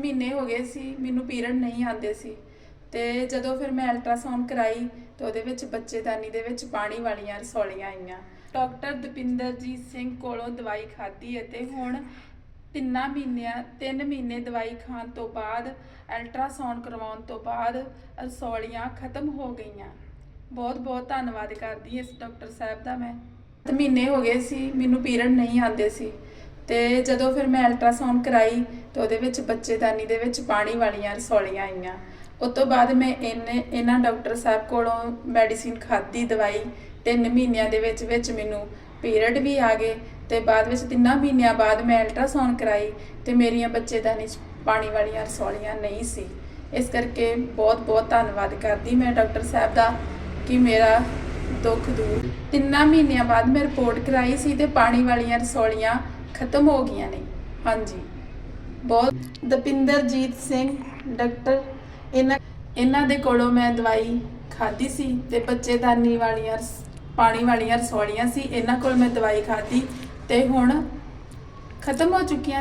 ਮਹੀਨੇ ਹੋ ਗਏ ਸੀ, ਮੈਨੂੰ ਪੀਰੀਅਡ ਨਹੀਂ ਆਉਂਦੇ ਸੀ। ਤੇ ਜਦੋਂ ਫਿਰ ਮੈਂ ਅਲਟਰਾਸਾਊਂਡ ਕਰਾਈ, ਤੇ ਉਹਦੇ ਵਿੱਚ ਬੱਚੇਦਾਨੀ ਦੇ ਵਿੱਚ ਪਾਣੀ ਵਾਲੀਆਂ ਰਸੌਲੀਆਂ ਆਈਆਂ। ਡਾਕਟਰ ਦਪਿੰਦਰਜੀਤ ਸਿੰਘ ਕੋਲੋਂ ਦਵਾਈ ਖਾਧੀ ਅਤੇ ਹੁਣ ਤਿੰਨਾਂ ਮਹੀਨਿਆਂ, ਤਿੰਨ ਮਹੀਨੇ ਦਵਾਈ ਖਾਣ ਤੋਂ ਬਾਅਦ ਅਲਟਰਾਸਾਊਂਡ ਕਰਵਾਉਣ ਤੋਂ ਬਾਅਦ ਰਸੌਲੀਆਂ ਖਤਮ ਹੋ ਗਈਆਂ। ਬਹੁਤ ਬਹੁਤ ਧੰਨਵਾਦ ਕਰਦੀ ਇਸ ਡਾਕਟਰ ਸਾਹਿਬ ਦਾ ਮੈਂ। ਮਹੀਨੇ ਹੋ ਗਏ ਸੀ, ਮੈਨੂੰ ਪੀਰੀਅਡ ਨਹੀਂ ਆਉਂਦੇ ਸੀ। ਤੇ ਜਦੋਂ ਫਿਰ ਮੈਂ ਅਲਟਰਾਸਾਊਂਡ ਕਰਾਈ ਤੇ ਉਹਦੇ ਵਿੱਚ ਬੱਚੇਦਾਨੀ ਦੇ ਵਿੱਚ ਪਾਣੀ ਵਾਲੀਆਂ ਰਸੌਲੀਆਂ ਆਈਆਂ। ਉਸ ਤੋਂ ਬਾਅਦ ਮੈਂ ਇਹਨੇ, ਇਹਨਾਂ ਡਾਕਟਰ ਸਾਹਿਬ ਕੋਲੋਂ ਮੈਡੀਸਿਨ ਖਾਧੀ, ਦਵਾਈ ਤਿੰਨ ਮਹੀਨਿਆਂ ਦੇ ਵਿੱਚ ਵਿੱਚ ਮੈਨੂੰ ਪੀਰੀਅਡ ਵੀ ਆ ਗਏ ਤੇ ਬਾਅਦ ਵਿੱਚ ਤਿੰਨਾਂ ਮਹੀਨਿਆਂ ਬਾਅਦ ਮੈਂ ਅਲਟਰਾਸਾਊਂਡ ਕਰਾਈ ਤੇ ਮੇਰੀਆਂ ਬੱਚੇਦਾਨੀ 'ਚ ਪਾਣੀ ਵਾਲੀਆਂ ਰਸੌਲੀਆਂ ਨਹੀਂ ਸੀ। ਇਸ ਕਰਕੇ ਬਹੁਤ ਬਹੁਤ ਧੰਨਵਾਦ ਕਰਦੀ ਮੈਂ ਡਾਕਟਰ ਸਾਹਿਬ ਦਾ ਕਿ ਮੇਰਾ ਦੁੱਖ ਦੂਰ। ਤਿੰਨਾਂ ਮਹੀਨਿਆਂ ਬਾਅਦ ਮੈਂ ਰਿਪੋਰਟ ਕਰਾਈ ਸੀ ਤੇ ਪਾਣੀ ਵਾਲੀਆਂ ਰਸੌਲੀਆਂ ਖਤਮ ਹੋ ਗਈਆਂ ਨੇ। ਹਾਂਜੀ। ਬਹੁਤ ਦਪਿੰਦਰਜੀਤ ਸਿੰਘ, ਡਾਕਟਰ, ਇਹਨਾਂ ਇਹਨਾਂ ਦੇ ਕੋਲੋਂ ਮੈਂ ਦਵਾਈ ਖਾਧੀ ਸੀ ਤੇ ਬੱਚੇਦਾਨੀ ਵਾਲੀਆਂ ਪਾਣੀ ਵਾਲੀਆਂ ਰਸੌਲੀਆਂ ਸੀ, ਇਹਨਾਂ ਕੋਲ ਮੈਂ ਦਵਾਈ ਖਾਧੀ ਤੇ ਹੁਣ ਖਤਮ ਹੋ ਚੁੱਕੀਆਂ ਨੇ।